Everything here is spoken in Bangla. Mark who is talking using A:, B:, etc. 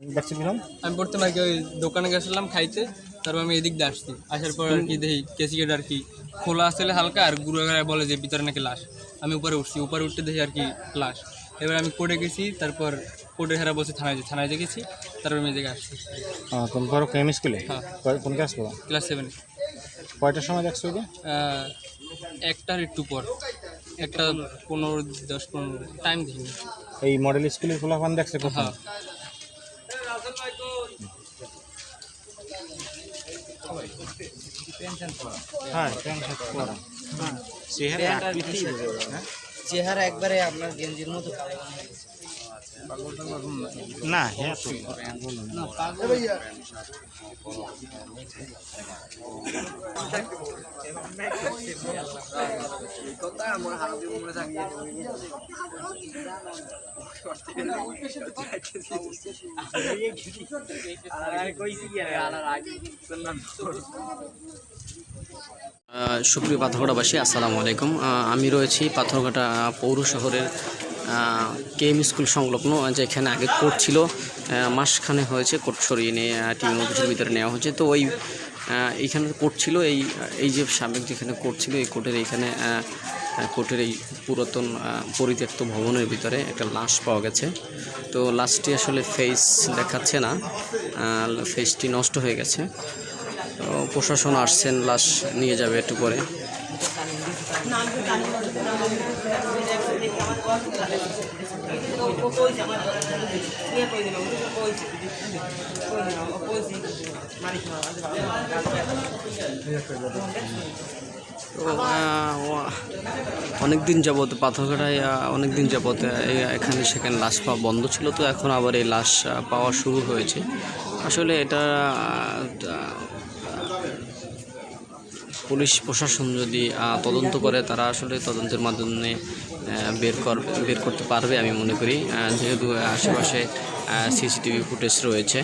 A: দেখছি কিরম
B: আমি প্রথমে আর কি ওই দোকানে গেছিলাম খাইতে তারপর আমি এদিক দিয়ে আসছি। আসার পর আর কি দেখি কেসিকেট আর কি খোলা আসলে হালকা আর গায়ে বলে যে ভিতরে নাকি লাশ। আমি উপরে উঠছি উপরে উঠতে দেখি আর কি লাশ। এবার আমি কোর্টে গেছি তারপর কোর্টে হেরা বলছে থানায় থানায় গেছি তারপর আমি এদিকে আসছি।
A: তুমি পড়ো কেম স্কুলে
B: হ্যাঁ।
A: কোন ক্লাস পড়ো?
B: ক্লাস সেভেন
A: কয়টার সময় দেখছ ওইটা
B: একটার একটু পর। একটা পনেরো দশ পনেরো টাইম দেখিনি।
A: এই মডেল স্কুলের খোলাফান দেখছে কোথাও
B: হ্যাঁ।
A: হ্যাঁ চেহারা হ্যাঁ?
C: চেহারা একবারে আপনার গেঞ্জির মতো
A: না হ্যাঁ
D: সুপ্রিয় পাথরঘাটাবাসী আসসালামু আলাইকুম। আমি রয়েছি পাথরঘাটা পৌর শহরের কেএম স্কুল সংলগ্ন যেখানে আগে কোর্ট ছিল মাসখানে হয়েছে কোর্ট সরিয়ে নিয়ে টিম অফিসের ভিতরে নেওয়া হয়েছে। তো ওই এইখানে কোর্ট ছিল, এই এই যে সাবেক যেখানে কোর্ট ছিল, এই কোর্টের এইখানে কোর্টের এই পুরাতন পরিত্যক্ত ভবনের ভিতরে একটা লাশ পাওয়া গেছে। তো লাশটি আসলে ফেস দেখাচ্ছে না ফেসটি নষ্ট হয়ে গেছে। প্রশাসন আসছেন, লাশ নিয়ে যাবে একটু তো অনেক দিন যাবৎ পাথরঘাটায় অনেক দিন আহ, এখানে সেখানে লাশ পাওয়া বন্ধ ছিল তো এখন আবার এই লাশ পাওয়া শুরু হয়েছে। আসলে এটা পুলিশ প্রশাসন যদি তদন্ত করে, তারা আসলে তদন্তের মাধ্যমে বের কর, বের করতে পারবে আমি মনে করি। যেহেতু আশেপাশে সিসিটিভি ফুটেজ রয়েছে।